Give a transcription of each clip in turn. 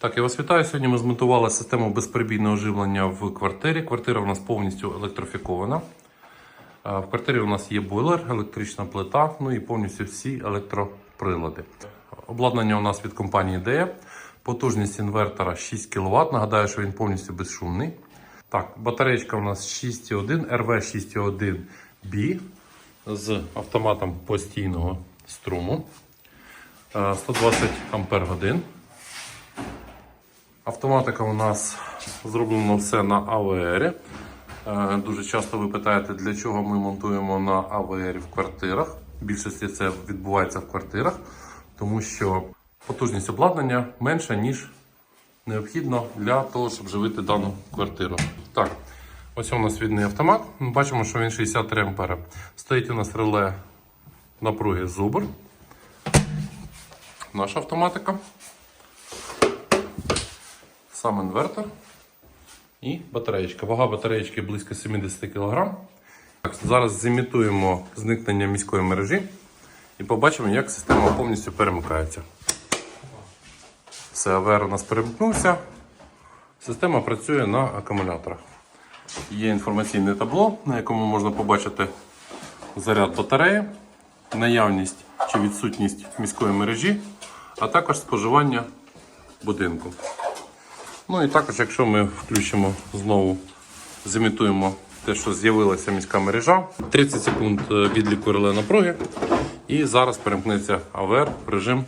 Так, я вас вітаю. Сьогодні ми змонтували систему безперебійного живлення в квартирі. Квартира у нас повністю електрифікована. Е, В квартирі у нас є бойлер, електрична плита, ну і повністю всі електроприлади. Обладнання у нас від компанії DE. Потужність інвертора 6 кВт. Нагадаю, що він повністю безшумний. Так, батареєчка у нас 6,1 RV6,1B з автоматом постійного струму. Е, 120 Ампер годин. Автоматика у нас зроблено все на АВР. Е, Дуже часто ви питаєте, для чого ми монтуємо на АВР в квартирах. В більшості це відбувається в квартирах, тому що потужність обладнання менша, ніж необхідно для того, щоб живити дану квартиру. Так, ось у нас відний автомат. Ми бачимо, що він 63 ампера. Стоїть у нас реле напруги Зубр. Наша автоматика сам інвертор і батареєчка. Вага батареєчки близько 70 кг. Так, зараз зімітуємо зникнення міської мережі і побачимо, як система повністю перемикається. Все, АВР у нас перемкнувся. Система працює на акумуляторах. Є інформаційне табло, на якому можна побачити заряд батареї, наявність чи відсутність міської мережі, а також споживання будинку. Ну і також, якщо ми включимо знову, зімітуємо те, що з'явилася міська мережа, 30 секунд е, відліку реле напруги. І зараз перемкнеться АВР в режим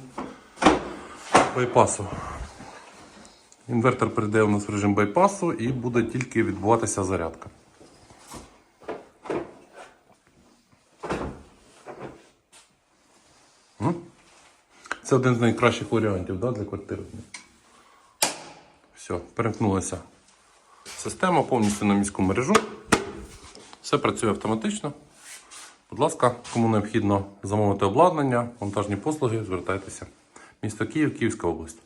байпасу. Інвертор перейде у нас в режим байпасу і буде тільки відбуватися зарядка. Це один з найкращих варіантів да, для квартири. Все, перемкнулася система повністю на міську мережу. Все працює автоматично. Будь ласка, кому необхідно замовити обладнання, монтажні послуги, звертайтеся. Місто Київ, Київська область.